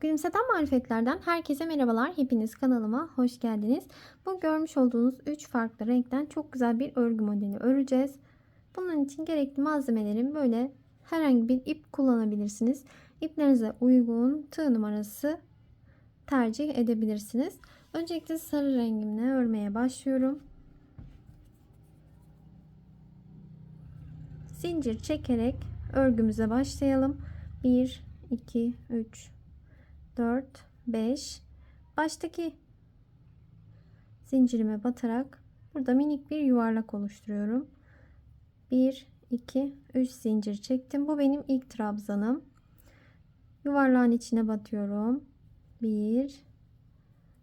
Gülümseten marifetlerden herkese merhabalar. Hepiniz kanalıma hoş geldiniz. Bu görmüş olduğunuz 3 farklı renkten çok güzel bir örgü modeli öreceğiz. Bunun için gerekli malzemelerim böyle herhangi bir ip kullanabilirsiniz. İplerinize uygun tığ numarası tercih edebilirsiniz. Öncelikle sarı rengimle örmeye başlıyorum. Zincir çekerek örgümüze başlayalım. 1 2 3 4 5 baştaki zincirime batarak burada minik bir yuvarlak oluşturuyorum. 1 2 3 zincir çektim. Bu benim ilk trabzanım. Yuvarlağın içine batıyorum. 1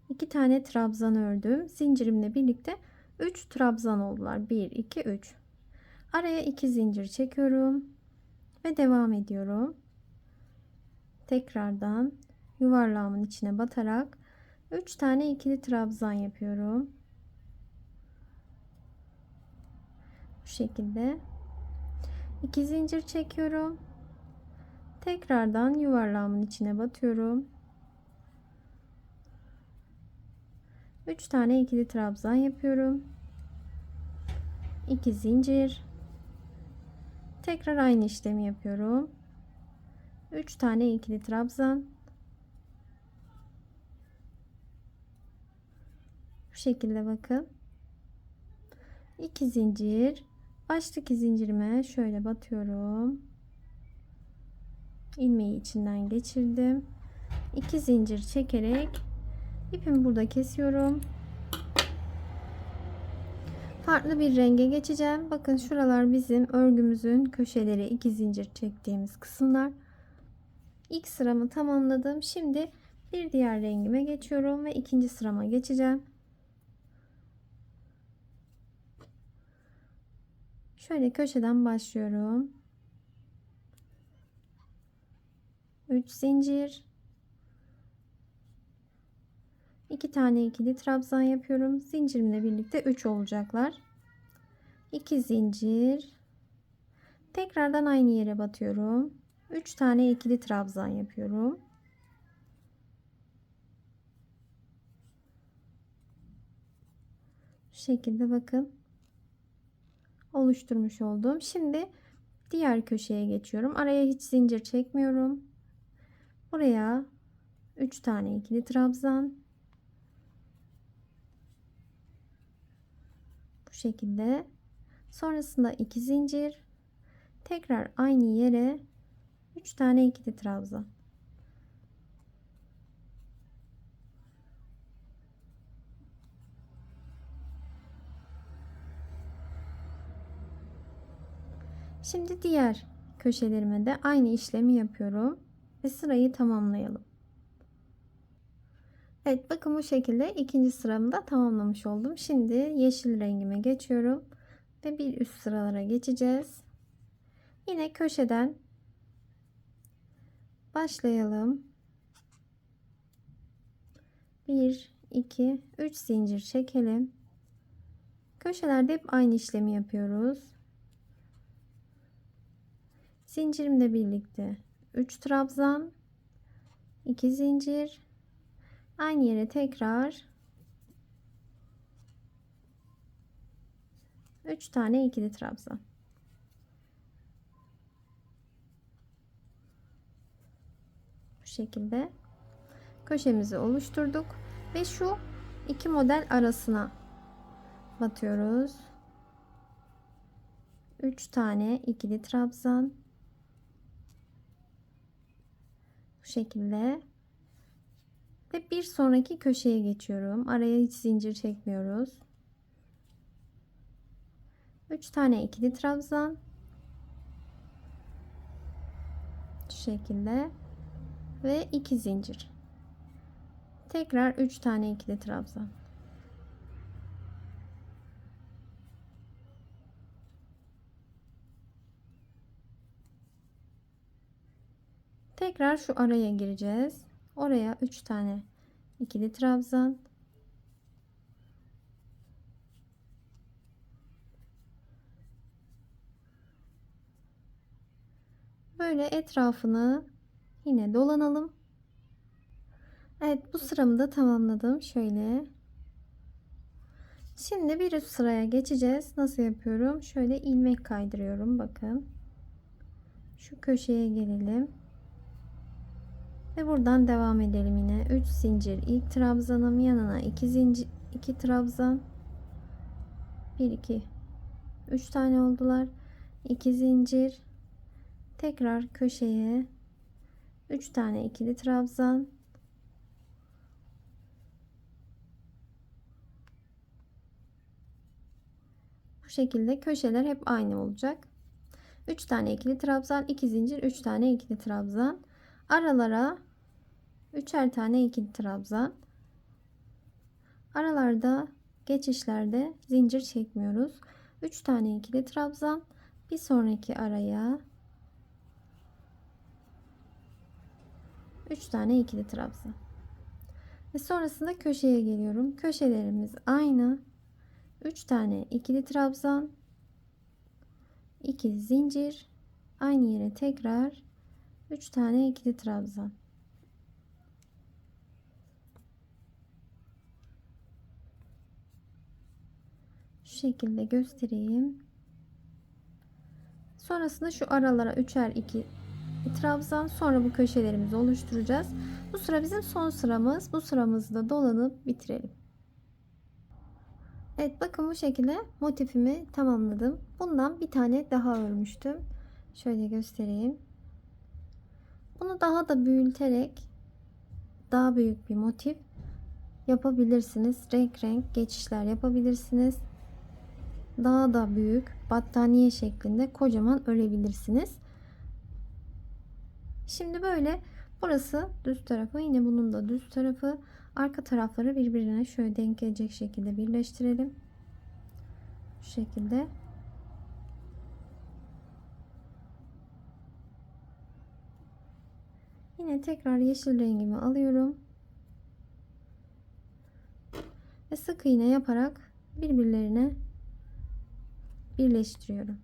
2 tane trabzan ördüm. Zincirimle birlikte 3 trabzan oldular. 1 2 3 Araya 2 zincir çekiyorum ve devam ediyorum. Tekrardan yuvarlağımın içine batarak 3 tane ikili trabzan yapıyorum. Bu şekilde 2 zincir çekiyorum. Tekrardan yuvarlağımın içine batıyorum. 3 tane ikili trabzan yapıyorum. 2 zincir. Tekrar aynı işlemi yapıyorum. 3 tane ikili trabzan. Bu şekilde bakın. 2 zincir. Baştaki zincirime şöyle batıyorum. ilmeği içinden geçirdim. 2 zincir çekerek ipimi burada kesiyorum. Farklı bir renge geçeceğim. Bakın şuralar bizim örgümüzün köşeleri iki zincir çektiğimiz kısımlar. İlk sıramı tamamladım. Şimdi bir diğer rengime geçiyorum ve ikinci sırama geçeceğim. Şöyle köşeden başlıyorum. 3 zincir. 2 tane ikili trabzan yapıyorum. Zincirimle birlikte 3 olacaklar. 2 zincir. Tekrardan aynı yere batıyorum. 3 tane ikili trabzan yapıyorum. Şu şekilde bakın oluşturmuş oldum. Şimdi diğer köşeye geçiyorum. Araya hiç zincir çekmiyorum. Buraya 3 tane ikili trabzan. Bu şekilde. Sonrasında 2 zincir. Tekrar aynı yere 3 tane ikili trabzan. Şimdi diğer köşelerime de aynı işlemi yapıyorum ve sırayı tamamlayalım. Evet bakın bu şekilde ikinci sıramı da tamamlamış oldum. Şimdi yeşil rengime geçiyorum ve bir üst sıralara geçeceğiz. Yine köşeden başlayalım. 1 2 3 zincir çekelim. Köşelerde hep aynı işlemi yapıyoruz. Zincirimle birlikte 3 trabzan, 2 zincir, aynı yere tekrar 3 tane ikili trabzan. Bu şekilde köşemizi oluşturduk ve şu iki model arasına batıyoruz. 3 tane ikili trabzan. Bu şekilde ve bir sonraki köşeye geçiyorum. Araya hiç zincir çekmiyoruz. 3 tane ikili trabzan. Şu şekilde ve 2 zincir. Tekrar 3 tane ikili trabzan. Tekrar şu araya gireceğiz. Oraya 3 tane ikili trabzan. Böyle etrafını yine dolanalım. Evet bu sıramı da tamamladım. Şöyle. Şimdi bir üst sıraya geçeceğiz. Nasıl yapıyorum? Şöyle ilmek kaydırıyorum. Bakın. Şu köşeye gelelim. Ve buradan devam edelim yine. 3 zincir ilk trabzanım yanına 2 zincir 2 trabzan 1 2 3 tane oldular. 2 zincir tekrar köşeye 3 tane ikili trabzan Bu şekilde köşeler hep aynı olacak. 3 tane ikili trabzan, 2 zincir, 3 tane ikili trabzan. Aralara üçer tane ikili trabzan. Aralarda geçişlerde zincir çekmiyoruz. 3 tane ikili trabzan. Bir sonraki araya 3 tane ikili trabzan. Ve sonrasında köşeye geliyorum. Köşelerimiz aynı. 3 tane ikili trabzan. 2 zincir. Aynı yere tekrar 3 tane ikili trabzan. Şu şekilde göstereyim. Sonrasında şu aralara üçer iki trabzan sonra bu köşelerimizi oluşturacağız. Bu sıra bizim son sıramız. Bu sıramızı da dolanıp bitirelim. Evet bakın bu şekilde motifimi tamamladım. Bundan bir tane daha örmüştüm. Şöyle göstereyim. Bunu daha da büyüterek daha büyük bir motif yapabilirsiniz. Renk renk geçişler yapabilirsiniz. Daha da büyük battaniye şeklinde kocaman örebilirsiniz. Şimdi böyle burası düz tarafı yine bunun da düz tarafı arka tarafları birbirine şöyle denk gelecek şekilde birleştirelim. Şu şekilde. Yine tekrar yeşil rengimi alıyorum. Ve sık iğne yaparak birbirlerine birleştiriyorum.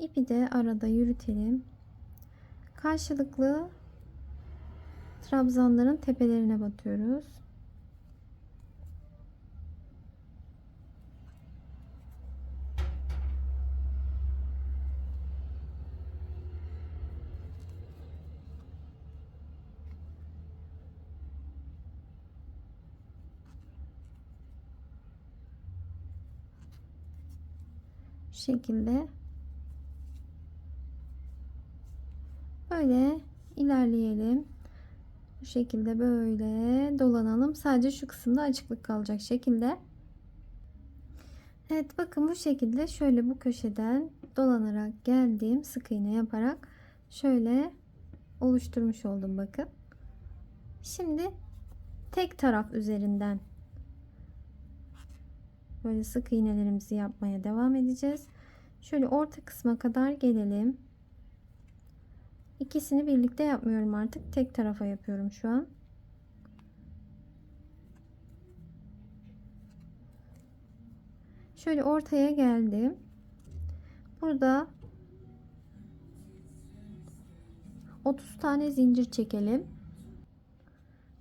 İpi de arada yürütelim. Karşılıklı trabzanların tepelerine batıyoruz. Şekilde Böyle ilerleyelim. Bu şekilde böyle dolanalım. Sadece şu kısımda açıklık kalacak şekilde. Evet bakın bu şekilde şöyle bu köşeden dolanarak geldim. Sık iğne yaparak şöyle oluşturmuş oldum bakın. Şimdi tek taraf üzerinden böyle sık iğnelerimizi yapmaya devam edeceğiz. Şöyle orta kısma kadar gelelim. İkisini birlikte yapmıyorum artık. Tek tarafa yapıyorum şu an. Şöyle ortaya geldim. Burada 30 tane zincir çekelim.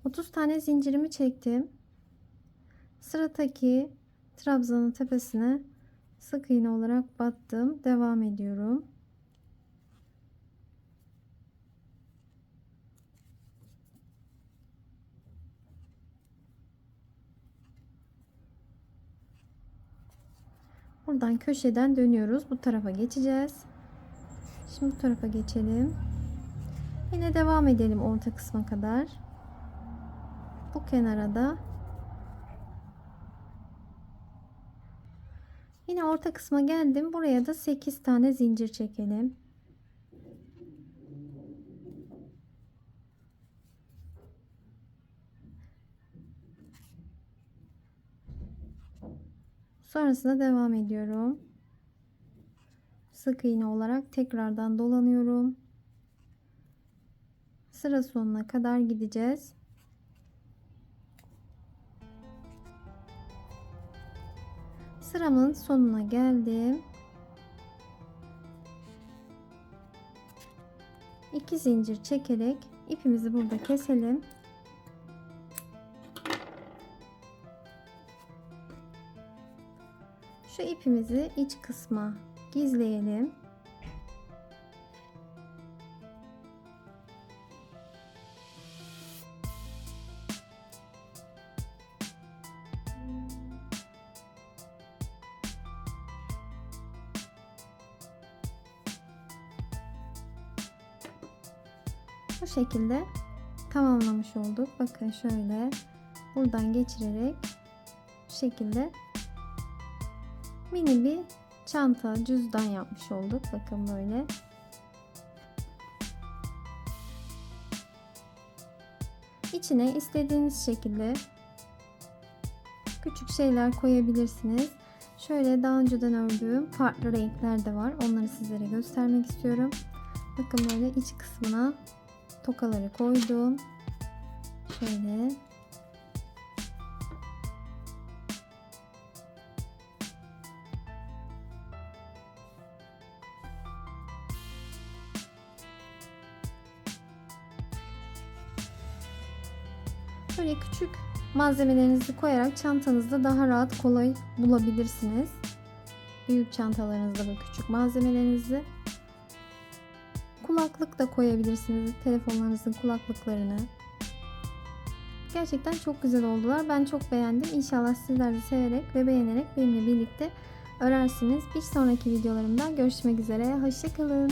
30 tane zincirimi çektim. Sıradaki trabzanın tepesine sık iğne olarak battım. Devam ediyorum. Buradan köşeden dönüyoruz. Bu tarafa geçeceğiz. Şimdi bu tarafa geçelim. Yine devam edelim orta kısma kadar. Bu kenara da Yine orta kısma geldim. Buraya da 8 tane zincir çekelim. Sonrasında devam ediyorum. Sık iğne olarak tekrardan dolanıyorum. Sıra sonuna kadar gideceğiz. Sıramın sonuna geldim. 2 zincir çekerek ipimizi burada keselim. Şu ipimizi iç kısma gizleyelim. Bu şekilde tamamlamış olduk. Bakın şöyle buradan geçirerek bu şekilde mini bir çanta cüzdan yapmış olduk. Bakın böyle. İçine istediğiniz şekilde küçük şeyler koyabilirsiniz. Şöyle daha önceden ördüğüm farklı renkler de var. Onları sizlere göstermek istiyorum. Bakın böyle iç kısmına tokaları koydum. Şöyle Böyle küçük malzemelerinizi koyarak çantanızda daha rahat kolay bulabilirsiniz. Büyük çantalarınızda bu küçük malzemelerinizi. Kulaklık da koyabilirsiniz. Telefonlarınızın kulaklıklarını. Gerçekten çok güzel oldular. Ben çok beğendim. İnşallah sizler de severek ve beğenerek benimle birlikte örersiniz. Bir sonraki videolarımda görüşmek üzere. Hoşçakalın.